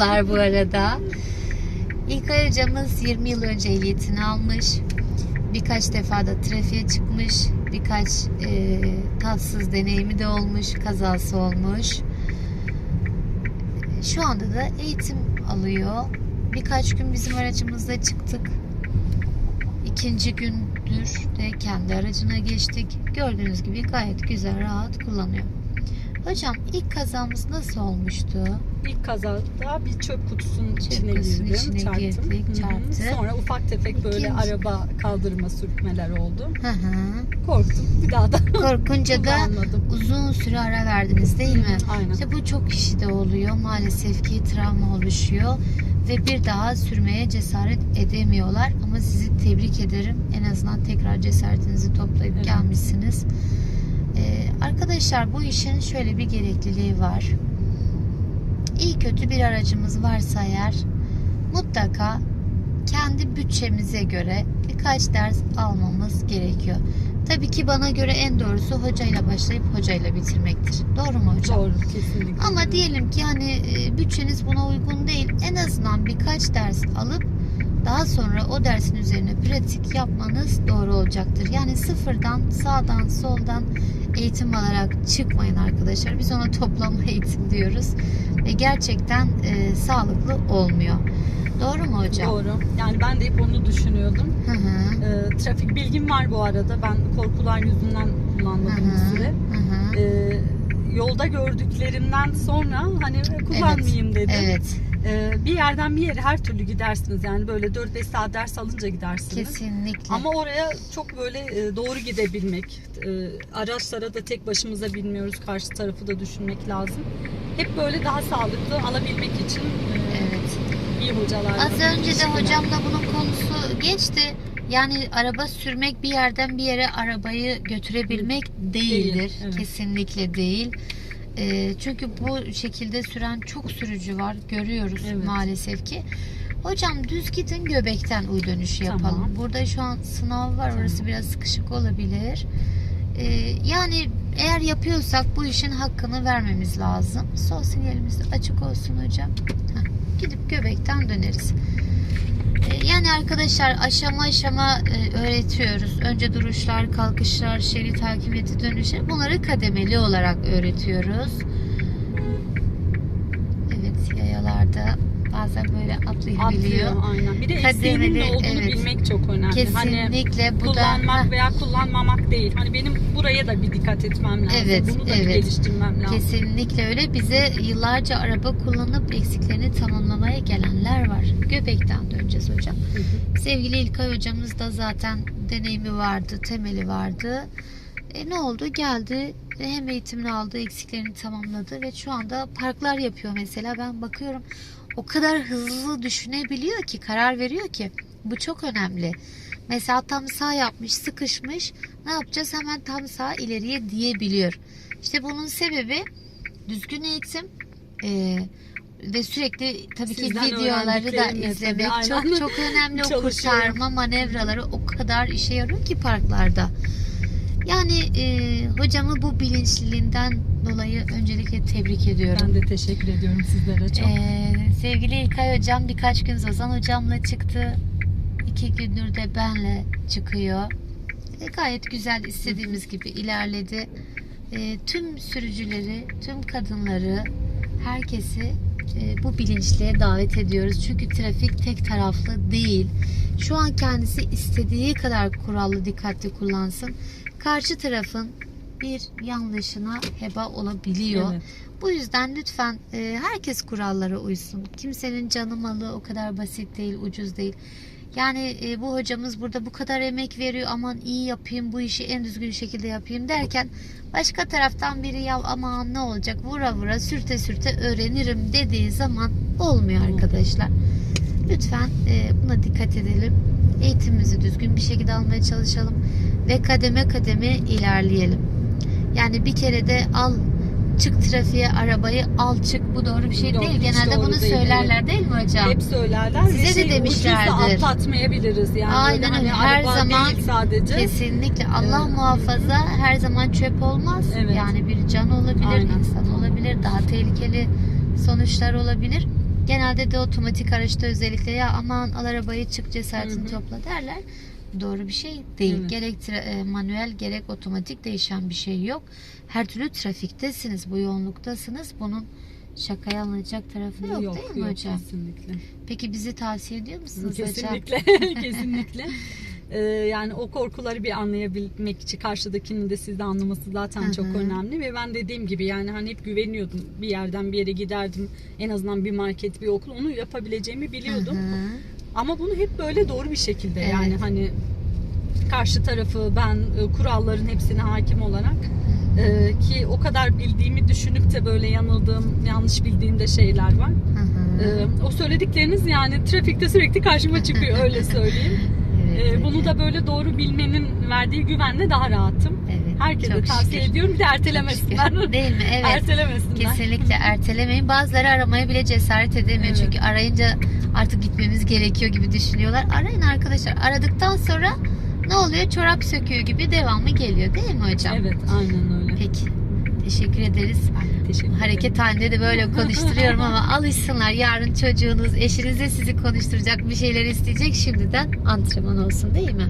Merhabalar bu arada. İlkay hocamız 20 yıl önce ehliyetini almış. Birkaç defa da trafiğe çıkmış. Birkaç e, tatsız deneyimi de olmuş. Kazası olmuş. Şu anda da eğitim alıyor. Birkaç gün bizim aracımızda çıktık. İkinci gündür de kendi aracına geçtik. Gördüğünüz gibi gayet güzel, rahat kullanıyor. Hocam ilk kazamız nasıl olmuştu? İlk kazada bir çöp kutusunun Çöp içine kutusunun girdim, içine çarptım. girdik, çarptı. Sonra ufak tefek böyle İkinci- araba kaldırma sürtmeler oldu. Hı hı. Korktum. Bir daha da Korkunca da uzun süre ara verdiniz değil mi? Aynen. İşte bu çok kişide oluyor. Maalesef ki travma oluşuyor ve bir daha sürmeye cesaret edemiyorlar. Ama sizi tebrik ederim. En azından tekrar cesaretinizi toplayıp Evet. gelmişsiniz. Ee, arkadaşlar bu işin şöyle bir gerekliliği var. İyi kötü bir aracımız varsa eğer mutlaka kendi bütçemize göre birkaç ders almamız gerekiyor. Tabii ki bana göre en doğrusu hocayla başlayıp hocayla bitirmektir. Doğru mu hocam? Doğru kesinlikle. Ama diyelim ki hani e, bütçeniz buna uygun değil. En azından birkaç ders alıp daha sonra o dersin üzerine pratik yapmanız doğru olacaktır. Yani sıfırdan sağdan soldan eğitim alarak çıkmayın arkadaşlar. Biz ona toplama eğitim diyoruz. Ve gerçekten e, sağlıklı olmuyor. Doğru mu hocam? Doğru. Yani ben de hep onu düşünüyordum. Hı hı. Ee, trafik bilgim var bu arada. Ben korkular yüzünden Hı kullanmadım hı. bir süre. Hı hı. Ee, yolda gördüklerimden sonra hani kullanmayayım dedim. Evet, Ee, bir yerden bir yere her türlü gidersiniz. Yani böyle 4-5 saat ders alınca gidersiniz. kesinlikle. Ama oraya çok böyle e, doğru gidebilmek, e, araçlara da tek başımıza bilmiyoruz, karşı tarafı da düşünmek lazım. Hep böyle daha sağlıklı alabilmek için e, Evet. iyi hocalarla. Az önce de hocamla bunun konusu geçti. Yani araba sürmek bir yerden bir yere arabayı götürebilmek değildir. Değil, evet. Kesinlikle değil. Ee, çünkü bu şekilde süren çok sürücü var. Görüyoruz Evet. maalesef ki. Hocam düz gidin göbekten U dönüşü Tamam. yapalım. Burada şu an sınav var. Tamam. Orası biraz sıkışık olabilir. Ee, yani eğer yapıyorsak bu işin hakkını vermemiz lazım. Sol sinyalimiz açık olsun hocam. Heh, gidip göbekten döneriz. Ee, Yani arkadaşlar aşama aşama e, öğretiyoruz. Önce duruşlar, kalkışlar, şerit hakimiyeti, dönüşler. Bunları kademeli olarak öğretiyoruz. Evet yayalarda bazen böyle atlayabiliyor. Atlıyor aynen. Bir de Kademeli, ne olduğunu evet. bilmek çok önemli. Hani Kesinlikle bu da kullanmak Heh, veya kullanmamak değil. Hani benim buraya da bir dikkat etmem lazım. Evet, Bunu da evet. bir geliştirmem lazım. Kesinlikle öyle. Bize yıllarca araba kullanıp eksiklerini tamamlamaya gelenler var. Göbekten döneceğiz hocam. Hı hı. Sevgili İlkay hocamız da zaten deneyimi vardı, temeli vardı. E, ne oldu? Geldi ve hem eğitimini aldı, eksiklerini tamamladı ve şu anda parklar yapıyor mesela. Ben bakıyorum o kadar hızlı düşünebiliyor ki, karar veriyor ki. Bu çok önemli. Mesela tam sağ yapmış, sıkışmış. Ne yapacağız? Hemen tam sağ ileriye diyebiliyor. İşte bunun sebebi düzgün eğitim e, ve sürekli tabii ki Sizden videoları da izlemek tabii, çok aynen. çok önemli. o kurtarma manevraları o kadar işe yarıyor ki parklarda. Yani e, hocamı bu bilinçliliğinden dolayı öncelikle tebrik ediyorum. Ben de teşekkür ediyorum sizlere çok. Ee, sevgili İlkay hocam birkaç gün Zazan hocamla çıktı. İki gündür de benle çıkıyor. E, gayet güzel istediğimiz gibi ilerledi. E, tüm sürücüleri, tüm kadınları, herkesi bu bilinçliğe davet ediyoruz. Çünkü trafik tek taraflı değil. Şu an kendisi istediği kadar kurallı, dikkatli kullansın. Karşı tarafın bir yanlışına heba olabiliyor. Evet. Bu yüzden lütfen e, herkes kurallara uysun. Kimsenin canı malı o kadar basit değil, ucuz değil. Yani e, bu hocamız burada bu kadar emek veriyor. Aman iyi yapayım, bu işi en düzgün şekilde yapayım derken başka taraftan biri ya aman ne olacak vura vura sürte sürte öğrenirim dediği zaman olmuyor arkadaşlar. Lütfen e, buna dikkat edelim. Eğitimimizi düzgün bir şekilde almaya çalışalım ve kademe kademe ilerleyelim. Yani bir kere de al çık trafiğe arabayı al çık bu doğru bir şey Doğru, değil. Genelde bunu değil, söylerler değil mi hocam? Hep söylerler. Size ve de şey, demişlerdir. atlatmayabiliriz yani. Aynen Öyle öyle. Hani Her zaman sadece. Kesinlikle Allah Evet. muhafaza her zaman çöp olmaz. Evet. Yani bir can olabilir, Aynen. insan olabilir, daha tehlikeli sonuçlar olabilir. Genelde de otomatik araçta özellikle ya aman al arabayı çık cesaretini Hı hı. topla derler. Doğru bir şey değil. Evet. Gerek tra- e, manuel gerek otomatik değişen bir şey yok. Her türlü trafiktesiniz, bu yoğunluktasınız. Bunun şakaya alınacak tarafı yok, yok, değil mi yok, hocam? kesinlikle. Peki bizi tavsiye ediyor musunuz hocam? Kesinlikle, kesinlikle. Ee, yani o korkuları bir anlayabilmek için karşıdakinin de sizi anlaması zaten Hı çok önemli ve ben dediğim gibi yani hani hep güveniyordum bir yerden bir yere giderdim en azından bir market bir okul onu yapabileceğimi biliyordum Hı hı. Ama bunu hep böyle doğru bir şekilde Evet. yani hani karşı tarafı ben e, kuralların hepsine hakim olarak e, ki o kadar bildiğimi düşünüp de böyle yanıldığım yanlış bildiğim de şeyler var. Hı hı. Ee, o söyledikleriniz yani trafikte sürekli karşıma çıkıyor öyle söyleyeyim. Evet, Ee, bunu hocam. da böyle doğru bilmenin verdiği güvenle daha rahatım. evet, Herkese tavsiye şükür. ediyorum bir de ertelemesinler. Değil mi? Evet. Ertelemesinler. Kesinlikle ertelemeyin. Bazıları aramaya bile cesaret edemiyor. Evet. Çünkü arayınca artık gitmemiz gerekiyor gibi düşünüyorlar. Arayın arkadaşlar. Aradıktan sonra ne oluyor? Çorap söküyor gibi devamı geliyor değil mi hocam? Evet aynen öyle. Peki. Teşekkür ederiz. Teşekkür ederim. Hareket halinde de böyle konuşturuyorum ama alışsınlar. Yarın çocuğunuz, eşiniz de sizi konuşturacak bir şeyler isteyecek. Şimdiden antrenman olsun değil mi?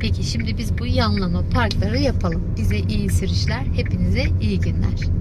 Peki şimdi biz bu yanlama parkları yapalım. Bize iyi sürüşler, hepinize iyi günler.